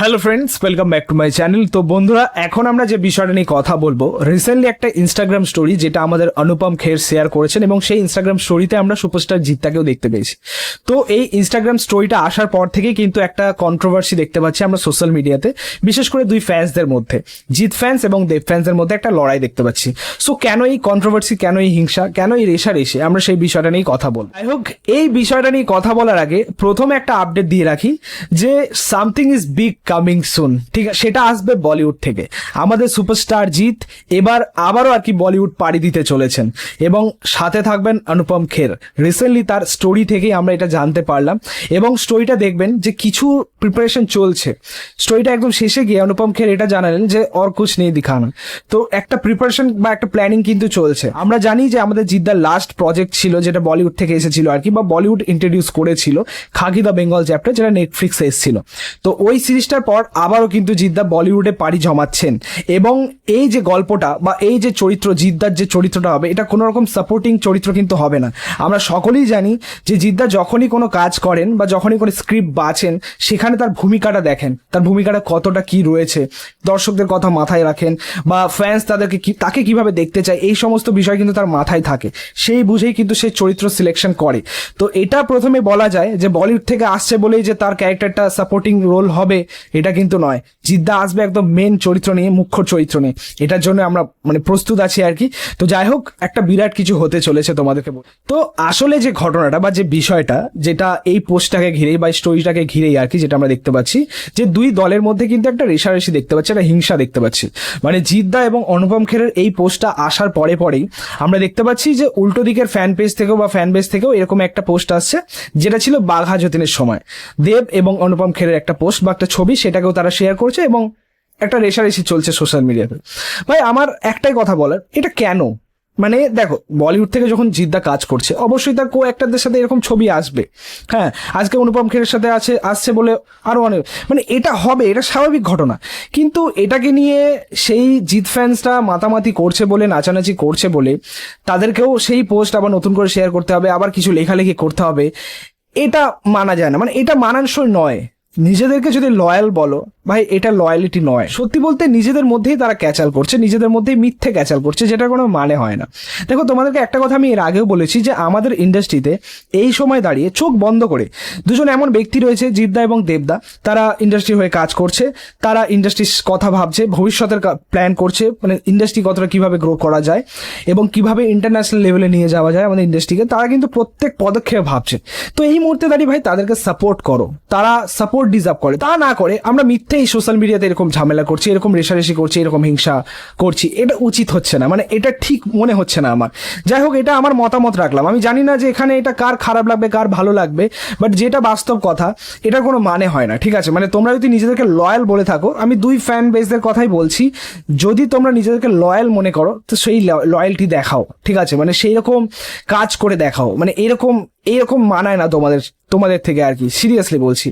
Hello friends welcome back to my channel তো বন্ধুরা, এখন আমরা যে বিষয়টা নিয়ে কথা বলব রিসেন্টলি একটা ইনস্টাগ্রাম স্টোরি যেটা আমাদের অনুপম খের শেয়ার করেছেন এবং সেই ইনস্টাগ্রাম স্টোরিতে আমরা সুপারস্টার জিত্তাকেও দেখতে পেয়েছি। তো এই ইনস্টাগ্রাম স্টোরিটা আসার পর থেকেই কিন্তু একটা কন্ট্রোভার্সি দেখতে পাচ্ছি আমরা সোশ্যাল মিডিয়াতে বিশেষ করে দুই ফ্যান্সদের মধ্যে, জিৎ ফ্যান্স এবং দেব ফ্যান্সদের মধ্যে একটা লড়াই দেখতে পাচ্ছি। সো কেন এই কন্ট্রোভার্সি কেন এই হিংসা, কেন এই রেশারেশি আমরা সেই বিষয়টা নিয়ে কথা বলব। যাই হোক, এই বিষয়টা নিয়ে কথা বলার আগে প্রথমে একটা আপডেট দিয়ে রাখি যে something is big coming soon ঠিক আছে, সেটা আসবে বলিউড থেকে। আমাদের সুপারস্টার জিৎ এবার আবারও আর কি বলিউড পাড়ি দিতে চলেছেন। এবং সাথে থাকবেন অনুপম খের। রিসেন্টলি তার স্টোরি থেকেই আমরা এটা জানতে পারলাম। এবং স্টোরিটা দেখবেন যে কিছু প্রিপারেশন চলছে। স্টোরিটা একদম শেষে গিয়ে অনুপম খের এটা জানালেন যে অর কুছ নেই দিখানো। তো একটা প্রিপারেশন বা একটা প্ল্যানিং কিন্তু চলছে। আমরা জানি যে আমাদের জিদ্দার লাস্ট প্রজেক্ট ছিল, যেটা বলিউড থেকে এসেছিল আর কি, বা বলিউড ইন্ট্রোডিউস করেছিল খাকি দ্য বেঙ্গল চ্যাপ্টার যেটা নেটফ্লিক্সে এসেছিল। তো ওই সিরিজটার পর আবারও কিন্তু জিদ্দা বলিউডে পাড়ি জমাচ্ছেন। এবং এই যে গল্পটা বা এই যে চরিত্র, জিদ্দার যে চরিত্রটা হবে, এটা কোনো রকম সাপোর্টিং চরিত্র কিন্তু হবে না। আমরা সকলেই জানি যে জিদ্দা যখনই কোনো কাজ করেন বা যখনই কোনো স্ক্রিপ্ট বাঁচেন সেখানে তার ভূমিকাটা দেখেন। তার ভূমিকাটা কতটা কি রয়েছে, দর্শকদের কথা মাথায় রাখেন বা ফ্যান্স তাদেরকে তাকে কীভাবে দেখতে চায়, এই সমস্ত বিষয় কিন্তু তার মাথায় থাকে। সেই বুঝেই কিন্তু সে চরিত্র সিলেকশন করে। তো এটা প্রথমে বলা যায় যে বলিউড থেকে আসছে বলেই যে তার ক্যারেক্টারটা সাপোর্টিং রোল হবে এটা কিন্তু নয়। জিদ্দা আসবে একদম মেন চরিত্র নিয়ে, মুখ্য চরিত্র নিয়ে। এটার জন্য আমরা মানে প্রস্তুত আছি আর কি। তো যাই হোক, একটা বিরাট কিছু হতে চলেছে তোমাদেরকে তো আসলে যে ঘটনাটা বা যে বিষয়টা, যেটা এই পোস্টটাকে ঘিরেই বা স্টোরিটাকে ঘিরেই আর কি, যেটা আমরা দেখতে পাচ্ছি, যে দুই দলের মধ্যে কিন্তু একটা রেশারেশি দেখতে পাচ্ছি, একটা হিংসা দেখতে পাচ্ছি। মানে জিদ্দা এবং অনুপম খেরের এই পোস্টটা আসার পরে পরেই আমরা দেখতে পাচ্ছি যে উল্টো দিকের ফ্যান পেজ থেকেও বা ফ্যান পেজ থেকেও এরকম একটা পোস্ট আসছে, যেটা ছিল বাঘা যতীনের সময়। দেব এবং অনুপম খেরের একটা পোস্ট বা একটা ছবি সেটাকেও তারা শেয়ার করছে এবং একটা রেশারেশি চলছে সোশ্যাল মিডিয়াতে ভাই, আমার একটাই কথা বলার, এটা কেন? মানে দেখো বলিউড থেকে যখন জিদ্দা কাজ করছে, অবশ্যই তার কো অ্যাক্টারদের সাথে এরকম ছবি আসবে। হ্যাঁ আজকে অনুপম খেরের সাথে আছে, আসছে বলে আরও অনেক মানে এটা হবে, এটা স্বাভাবিক ঘটনা। কিন্তু এটাকে নিয়ে সেই জিৎ ফ্যান্সরা মাতামাতি করছে বলে, নাচানাচি করছে বলে, তাদেরকেও সেই পোস্ট আবার নতুন করে শেয়ার করতে হবে, আবার কিছু লেখালেখি করতে হবে, এটা মানা যায় না। মানে এটা মানানসই নয়। নিজেদেরকে যদি লয়াল বলো ভাই, এটা লয়ালিটি নয়। সত্যি বলতে নিজেদের মধ্যেই তারা ক্যাচাল করছে, নিজেদের মধ্যেই মিথ্যে ক্যাচাল করছে, যেটা কোনো মানে হয় না। দেখো, তোমাদেরকে একটা কথা আমি এর আগেও বলেছি যে আমাদের ইন্ডাস্ট্রিতে এই সময় দাঁড়িয়ে চোখ বন্ধ করে দুজন এমন ব্যক্তি রয়েছে, জিদ্দা এবং দেবদা, তারা ইন্ডাস্ট্রি হয়ে কাজ করছে, তারা ইন্ডাস্ট্রির কথা ভাবছে, ভবিষ্যতের প্ল্যান করছে মানে ইন্ডাস্ট্রি কতটা কীভাবে গ্রো করা যায় এবং কীভাবে ইন্টারন্যাশনাল লেভেলে নিয়ে যাওয়া যায় আমাদের ইন্ডাস্ট্রিকে তারা কিন্তু প্রত্যেক পদক্ষেপে ভাবছে। তো এই মুহূর্তে দাঁড়িয়ে ভাই, তাদেরকে সাপোর্ট করো। তারা সাপোর্ট ডিজার্ভ করে। তা না করে আমরা মিথ্যেই সোশ্যাল মিডিয়াতে এরকম ঝামেলা করছি, এরকম রেশারেশি করছি, এরকম হিংসা করছি, এটা উচিত হচ্ছে না। মানে এটা ঠিক মনে হচ্ছে না আমার। যাই হোক, এটা আমার মতামত রাখলাম। আমি জানি না যে এখানে এটা কার খারাপ লাগবে, কার ভালো লাগবে বাট যেটা বাস্তব কথা, এটা কোনো মানে হয় না, ঠিক আছে? মানে তোমরা যদি নিজেদেরকে লয়াল বলে থাকো, আমি দুই ফ্যান বেসদের কথাই বলছি, যদি তোমরা নিজেদেরকে লয়াল মনে করো, তো সেই লয়ালটি দেখাও, ঠিক আছে? মানে সেই রকম কাজ করে দেখাও। মানে এরকম এরকম মানায় না তোমাদের তোমাদের থেকে আর কি সিরিয়াসলি বলছি।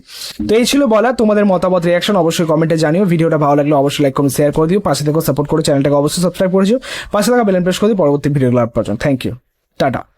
তো এই ছিল বলা, তোমাদের মতামত রিয়াকশন অবশ্যই কমেন্টে জানিও। ভিডিওটা ভালো লাগলে অবশ্যই লাইক কমেন্ট শেয়ার করে দিও। পাশে থেকে সাপোর্ট করে চ্যানেলটাকে অবশ্যই সাবস্ক্রাইব করেছ পাশে থাকা বেলেন প্রেস করে দিও। পরবর্তী ভিডিওগুলো পর্যন্ত থ্যাংক ইউ টাটা